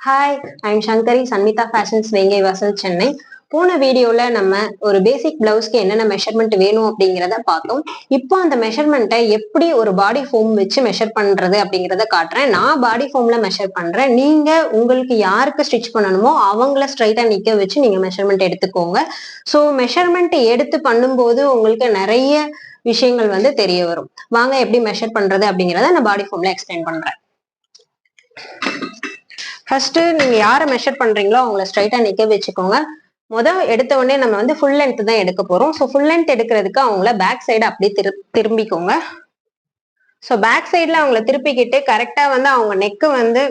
Hi I'm Sankari Sanmitha fashions Vengaivasal Chennai. போன வீடியோல நம்ம ஒரு பேசிக் பிளவுஸ்க்கு என்னென்ன மெஷர்மெண்ட் வேணும் அப்படிங்கிறத பார்த்தோம். இப்போ அந்த மெஷர்மெண்ட்டை எப்படி ஒரு பாடி ஃபோம் வச்சு மெஷர் பண்றது அப்படிங்கிறத காட்டுறேன். நான் பாடி ஃபோம்ல மெஷர் பண்றேன். நீங்க உங்களுக்கு யாருக்கு ஸ்டிச் பண்ணணுமோ அவங்கள ஸ்ட்ரைட்டா நிக்க வச்சு நீங்க மெஷர்மெண்ட் எடுத்துக்கோங்க. ஸோ மெஷர்மெண்ட் எடுத்து பண்ணும்போது உங்களுக்கு நிறைய விஷயங்கள் வந்து தெரிய வரும். வாங்க எப்படி மெஷர் பண்றது அப்படிங்கிறத நான் பாடி ஃபோம்ல எக்ஸ்பிளைன் பண்றேன். ஃபர்ஸ்ட் நீங்க யாரை மெஷர் பண்றீங்களோ அவங்கள ஸ்ட்ரைட்டா நிக்க வச்சுக்கோங்க. முதல் எடுத்த உடனே நம்ம வந்து ஃபுல் லென்த் தான் எடுக்க போறோம். ஸோ ஃபுல் லென்த் எடுக்கிறதுக்கு அவங்கள பேக் சைடு அப்படியே திரு திரும்பிக்கோங்க. ஸோ பேக் சைடில் அவங்கள திருப்பிக்கிட்டு கரெக்டாக வந்து அவங்க நெக்கு வந்து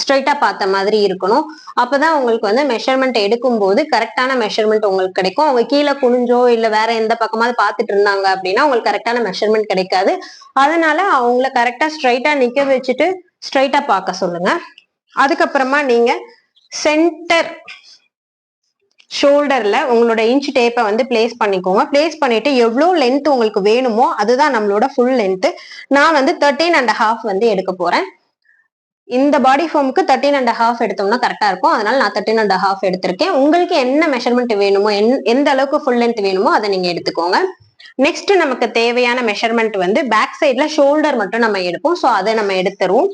ஸ்ட்ரைட்டாக பார்த்த மாதிரி இருக்கணும். அப்பதான் உங்களுக்கு வந்து மெஷர்மெண்ட் எடுக்கும்போது கரெக்டான மெஷர்மெண்ட் உங்களுக்கு கிடைக்கும். அவங்க கீழே குனிஞ்சோ இல்லை வேற எந்த பக்கமாவது பார்த்துட்டு இருந்தாங்க அப்படின்னா உங்களுக்கு கரெக்டான மெஷர்மெண்ட் கிடைக்காது. அதனால அவங்கள கரெக்டாக ஸ்ட்ரைட்டாக நிற்க வச்சுட்டு ஸ்ட்ரைட்டாக பார்க்க சொல்லுங்க. அதுக்கப்புறமா நீங்க சென்டர் ஷோல்டர்ல உங்களோட இன்ச் டேப்பை வந்து பிளேஸ் பண்ணிக்கோங்க. பிளேஸ் பண்ணிட்டு எவ்வளோ லென்த் உங்களுக்கு வேணுமோ அதுதான் நம்மளோட ஃபுல் லென்த் நான் வந்து தேர்ட்டீன் அண்ட் ஹாஃப் வந்து எடுக்க போறேன். இந்த பாடி ஃபார்முக்கு தேர்ட்டின் அண்ட் ஹாஃப் எடுத்தோம்னா கரெக்டா இருக்கும். அதனால நான் தேர்ட்டின் அண்ட் ஹாஃப் எடுத்திருக்கேன். உங்களுக்கு என்ன மெஷர்மெண்ட் வேணுமோ எந்த அளவுக்கு ஃபுல் லென்த் வேணுமோ அதை நீங்க எடுத்துக்கோங்க. நெக்ஸ்ட் நமக்கு தேவையான மெஷர்மெண்ட் வந்து பேக் சைட்ல ஷோல்டர் மட்டும் நம்ம எடுப்போம். ஸோ அதை நம்ம எடுத்துருவோம்.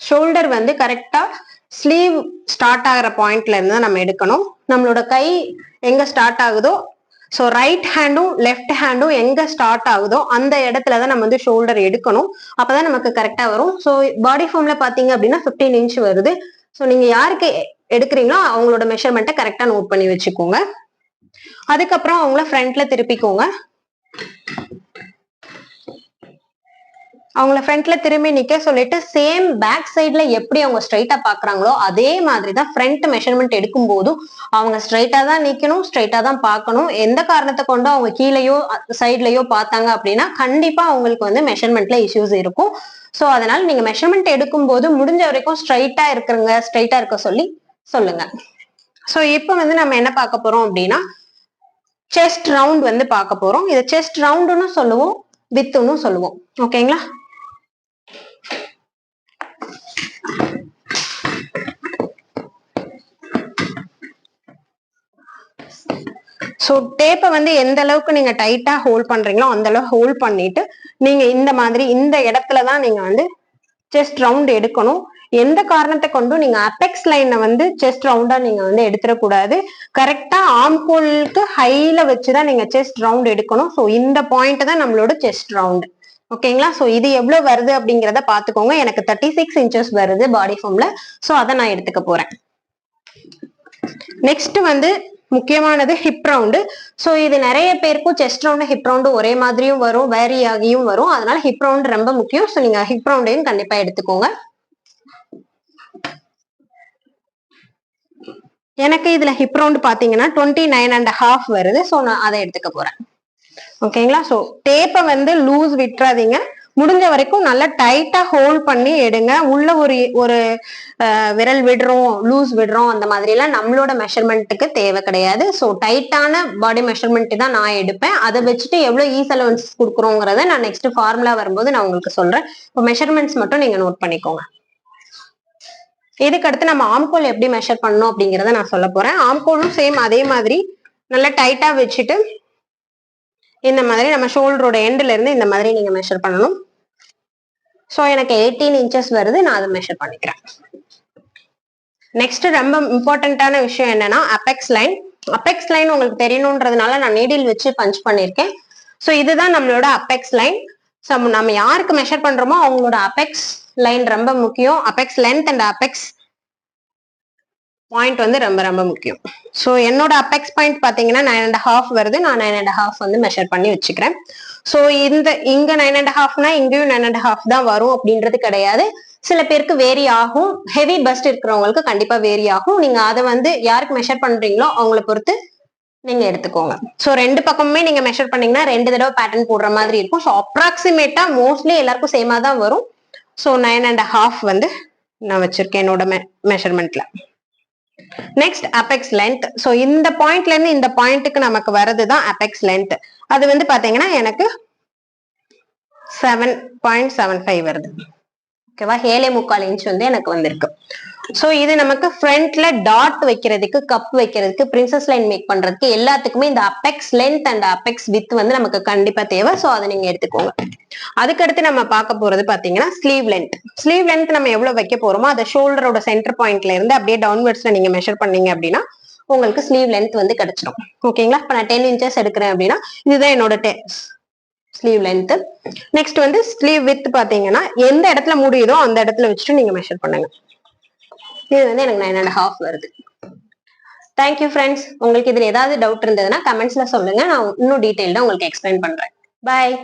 ஷோல்டர் வந்து கரெக்டா ஸ்லீவ் ஸ்டார்ட் ஆகிற பாயிண்ட்ல இருந்து நம்ம எடுக்கணும். நம்மளோட கை எங்க ஸ்டார்ட் ஆகுதோ ஸோ ரைட் ஹேண்டும் லெஃப்ட் ஹேண்டும் எங்க ஸ்டார்ட் ஆகுதோ அந்த இடத்துல தான் நம்ம வந்து ஷோல்டர் எடுக்கணும். அப்பதான் நமக்கு கரெக்டா வரும். ஸோ பாடி ஃபார்ம்ல பாத்தீங்க அப்படின்னா ஃபிஃப்டீன் இன்ச் வருது. ஸோ நீங்க யாருக்கு எடுக்கிறீங்களோ அவங்களோட மெஷர்மெண்ட்டை கரெக்டா நோட் பண்ணி வச்சுக்கோங்க. அதுக்கப்புறம் அவங்கள ஃப்ரண்ட்ல திருப்பிக்கோங்க. அவங்கள ஃப்ரண்ட்ல திரும்பி நிக்க சொல்லிட்டு சேம் பேக் சைட்ல எப்படி அவங்க ஸ்ட்ரைட்டா பாக்குறாங்களோ அதே மாதிரி தான் ஃப்ரண்ட் மெஷர்மெண்ட் எடுக்கும் போதும் அவங்க ஸ்ட்ரைட்டா தான் நிக்கணும் ஸ்ட்ரைட்டா தான் பார்க்கணும். எந்த காரணத்தை கொண்டு அவங்க கீழேயோ சைட்லயோ பார்த்தாங்க அப்படின்னா கண்டிப்பா அவங்களுக்கு வந்து மெஷர்மெண்ட்ல இஷ்யூஸ் இருக்கும். ஸோ அதனால நீங்க மெஷர்மெண்ட் எடுக்கும் போது முடிஞ்ச வரைக்கும் ஸ்ட்ரைட்டா இருக்கிறங்க ஸ்ட்ரைட்டா இருக்க சொல்லி சொல்லுங்க. ஸோ இப்போ வந்து நம்ம என்ன பார்க்க போறோம் அப்படின்னா செஸ்ட் ரவுண்ட் வந்து பார்க்க போறோம். இதை செஸ்ட் ரவுண்டுன்னு சொல்லுவோம் வித்துன்னு சொல்லுவோம். ஓகேங்களா ஸோ டேப்பை வந்து எந்த அளவுக்கு நீங்க டைட்டா ஹோல்ட் பண்றீங்களோ அந்த அளவு ஹோல்ட் பண்ணிட்டு நீங்க இந்த மாதிரி இந்த இடத்துல தான் நீங்க வந்து செஸ்ட் ரவுண்ட் எடுக்கணும். எந்த காரணத்தை கொண்டும் நீங்க அபெக்ஸ் லைனை வந்து செஸ்ட் ரவுண்டா நீங்க வந்து எடுத்துடக்கூடாது. கரெக்டா ஆம்கோலுக்கு ஹைல வச்சுதான் நீங்க செஸ்ட் ரவுண்ட் எடுக்கணும். ஸோ இந்த பாயிண்ட் தான் நம்மளோட செஸ்ட் ரவுண்ட் ஓகேங்களா? ஸோ இது எவ்வளவு வருது அப்படிங்கிறத பாத்துக்கோங்க எனக்கு தேர்ட்டி சிக்ஸ் இன்ச்சஸ் வருது பாடி ஃபார்ம்ல ஸோ அதை நான் எடுத்துக்க போறேன். நெக்ஸ்ட் வந்து முக்கியமானது ஹிப் ரவுண்டு ஸோ இது நிறைய பேருக்கும் செஸ்ட் ரவுண்டு ஹிப் ரவுண்டு ஒரே மாதிரியும் வரும் வேரி ஆகியும் வரும். அதனால ஹிப் ரவுண்டு ரொம்ப முக்கியம். ஸோ நீங்க ஹிப் ரவுண்டையும் கண்டிப்பா எடுத்துக்கோங்க. எனக்கு இதுல ஹிப் ரவுண்ட் பாத்தீங்கன்னா டுவெண்ட்டி நைன் அண்ட் ஹாஃப் வருது. ஸோ நான் அதை எடுத்துக்க போறேன். ஓகேங்களா ஸோ டேப்பை வந்து லூஸ் விட்டுறாதீங்க. முடிஞ்ச வரைக்கும் நல்லா டைட்டா ஹோல்ட் பண்ணி எடுங்க. உள்ள ஒரு ஒரு விரல் விடுறோம் லூஸ் விடுறோம் அந்த மாதிரி எல்லாம் நம்மளோட மெஷர்மெண்ட்டுக்கு தேவை கிடையாது. ஸோ டைட்டான பாடி மெஷர்மெண்ட் தான் நான் எடுப்பேன். அதை வச்சுட்டு எவ்வளவு ஈஸ் அலவன்ஸ் கொடுக்குறோங்கிறத நான் நெக்ஸ்ட் ஃபார்முலா வரும்போது நான் உங்களுக்கு சொல்றேன். இப்போ மெஷர்மெண்ட்ஸ் மட்டும் நீங்க நோட் பண்ணிக்கோங்க. இதுக்கு அடுத்து நம்ம ஆம்கோல் எப்படி மெஷர் பண்ணணும் அப்படிங்கிறத நான் சொல்ல போறேன். ஆம்கோலும் சேம் அதே மாதிரி. நல்லா டைட்டா வச்சுட்டு இந்த மாதிரி நம்ம ஷோல்டரோட எண்ட்ல இருந்து இந்த மாதிரி நீங்க மெஷர் பண்ணணும். ஸோ எனக்கு எயிட்டீன் இன்ச்சஸ் வருது நான் அதை மெஷர் பண்ணிக்கிறேன். நெக்ஸ்ட் ரொம்ப இம்பார்ட்டண்ட்டான விஷயம் என்னன்னா அபெக்ஸ் லைன் அபெக்ஸ் லைன் உங்களுக்கு தெரியணுன்றதுனால நான் நீடில் வச்சு பஞ்ச் பண்ணியிருக்கேன். ஸோ இதுதான் நம்மளோட அபெக்ஸ் லைன் ஸோ நம்ம யாருக்கு மெஷர் பண்றோமோ அவங்களோட அபெக்ஸ் லைன் ரொம்ப முக்கியம். Apex length and apex point வந்து ரொம்ப ரொம்ப முக்கியம். ஸோ என்னோட அபெக்ஸ் பாயிண்ட் பார்த்தீங்கன்னா நைன் அண்ட் ஹாஃப் வருது. நான் நைன் அண்ட் ஹாஃப் வந்து மெஷர் பண்ணி வச்சுக்கிறேன். ஸோ இந்த இங்க நைன் அண்ட் ஹாஃப்னா இங்கேயும் நைன் அண்ட் ஹாஃப் தான் வரும் அப்படின்றது கிடையாது. சில பேருக்கு வேரி ஆகும். ஹெவி பஸ்ட் இருக்கிறவங்களுக்கு கண்டிப்பா வேரி ஆகும். நீங்க அதை வந்து யாருக்கு மெஷர் பண்றீங்களோ அவங்கள பொறுத்து நீங்க எடுத்துக்கோங்க. ஸோ ரெண்டு பக்கமுமே நீங்க மெஷர் பண்ணீங்கன்னா ரெண்டு தடவை பேட்டர்ன் போடுற மாதிரி இருக்கும். ஸோ அப்ராக்சிமேட்டா மோஸ்ட்லி எல்லாருக்கும் சேமா தான் வரும். ஸோ நைன் அண்ட் ஹாஃப் வந்து நான் வச்சிருக்கேன் என்னோட மெஷர்மெண்ட்ல நெக்ஸ்ட் அபெக்ஸ் லென்த் ஸோ இந்த பாயிண்ட்ல இருந்து இந்த பாயிண்ட்டுக்கு நமக்கு வர்றது தான் அபெக்ஸ் லென்த் அது வந்து பாத்தீங்கன்னா எனக்கு செவன் பாயிண்ட் செவன் ஃபைவ் வருது. ஓகேவா? ஏழே முக்கால் இன்ச் வந்து எனக்கு வந்திருக்கு. சோ இது நமக்கு ஃப்ரண்ட்ல டாட் வைக்கிறதுக்கு கப் வைக்கிறதுக்கு பிரின்சஸ் லைன் மேக் பண்றதுக்கு எல்லாத்துக்குமே இந்த apex length and apex width வந்து நமக்கு கண்டிப்பா தேவை. சோ அதை நீங்க எடுத்துக்கோங்க. அதுக்கடுத்து நம்ம பார்க்க போறது பாத்தீங்கன்னா ஸ்லீவ் லென்த் ஸ்லீவ் லென்த் நம்ம எவ்வளவு வைக்க போறோமோ அதை ஷோல்டரோட சென்டர் பாயிண்ட்ல இருந்து அப்படியே டவுன்வர்ட்ஸ்ல நீங்க மெஷர் பண்ணீங்க அப்படின்னா உங்களுக்கு ஸ்லீவ் லென்த் வந்து கிடைச்சிரும். ஓகேங்களா இப்ப நான் டென் இன்ச்சஸ் எடுக்கிறேன் அப்படின்னா இதுதான் என்னோட ஸ்லீவ் லென்த் நெக்ஸ்ட் வந்து ஸ்லீவ் வித் பாத்தீங்கன்னா எந்த இடத்துல முடியுதோ அந்த இடத்துல வச்சுட்டு நீங்க மெஷர் பண்ணுங்க. இது வந்து எனக்கு நைன் அண்ட் ஹாஃப் வருது. தேங்க்யூ ஃப்ரெண்ட்ஸ் உங்களுக்கு இதுல ஏதாவது டவுட் இருந்ததுன்னா கமெண்ட்ஸ்ல சொல்லுங்க. நான் இன்னும் டீட்டெயில்டாக உங்களுக்கு எக்ஸ்பிளைன் பண்றேன். பாய்